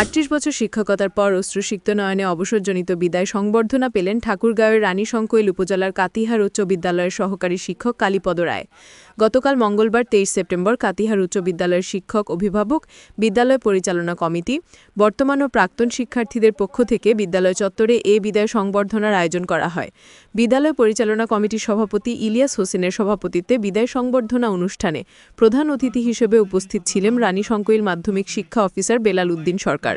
আটত্রিশ বছর শিক্ষকতার পর অশ্রুসিক্ত নয়নে অবসরজনিত বিদায় সংবর্ধনা পেলেন ঠাকুরগাঁওয়ের রানী শঙ্কৈল উপজেলার কাতিহার উচ্চ বিদ্যালয়ের সহকারী শিক্ষক কালীপদ রায়। গতকাল মঙ্গলবার তেইশ সেপ্টেম্বর কাতিহার উচ্চ বিদ্যালয়ের শিক্ষক, অভিভাবক, বিদ্যালয় পরিচালনা কমিটি, বর্তমান ও প্রাক্তন শিক্ষার্থীদের পক্ষ থেকে বিদ্যালয় চত্বরে এ বিদায় সংবর্ধনার আয়োজন করা হয়। বিদ্যালয় পরিচালনা কমিটির সভাপতি ইলিয়াস হোসেনের সভাপতিত্বে বিদায় সংবর্ধনা অনুষ্ঠানে প্রধান অতিথি হিসেবে উপস্থিত ছিলেন রানী শঙ্কৈল মাধ্যমিক শিক্ষা অফিসার বেলাল উদ্দিন সরকার।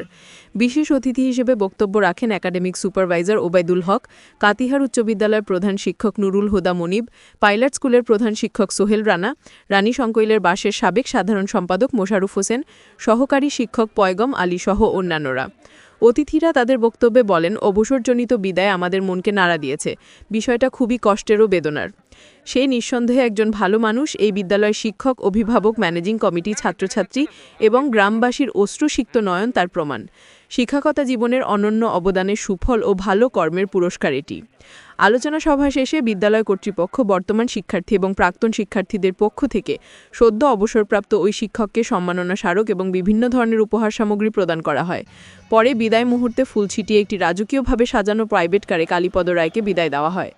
বিশেষ অতিথি হিসেবে বক্তব্য রাখেন একাডেমিক সুপারভাইজার ওবায়দুল হক, কাতিহার উচ্চ বিদ্যালয়ের প্রধান শিক্ষক নুরুল হুদা মনিব, পাইলট স্কুলের প্রধান শিক্ষক সোহেল রানা, রানী শঙ্কইলের বাসের সাবেক সাধারণ সম্পাদক মোশারুফ হোসেন, সহকারী শিক্ষক পয়গম আলী সহ অন্যান্যরা। অতিথিরা তাদের বক্তব্যে বলেন, অবসরজনিত বিদায় আমাদের মনকে নাড়া দিয়েছে। বিষয়টা খুবই কষ্টের ও বেদনার। সে নিঃসন্দেহে একজন ভালো মানুষ, এই বিদ্যালয়ের শিক্ষক, অভিভাবক, ম্যানেজিং কমিটি, ছাত্রছাত্রী এবং গ্রামবাসীর অশ্রুসিক্ত নয়ন তার প্রমাণ। শিক্ষকতা জীবনের অনন্য অবদানের সুফল ও ভালো কর্মের পুরস্কার এটি। আলোচনা সভা শেষে বিদ্যালয় কর্তৃপক্ষ বর্তমান শিক্ষার্থী এবং প্রাক্তন শিক্ষার্থীদের পক্ষ থেকে সদ্য অবসরপ্রাপ্ত ওই শিক্ষককে সম্মাননা স্মারক এবং বিভিন্ন ধরনের উপহার সামগ্রী প্রদান করা হয়। পরে বিদায় মুহূর্তে ফুল ছিটিয়ে একটি রাজকীয়ভাবে সাজানো প্রাইভেট কারে কালীপদ রায়কে বিদায় দেওয়া হয়।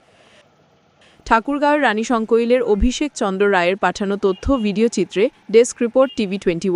ঠাকুরগাঁওয়ের রানী শঙ্কইলের অভিষেক চন্দ্র রায়ের পাঠানো তথ্য ভিডিওচিত্রে ডেস্ক রিপোর্ট টিভি টোয়েন্টি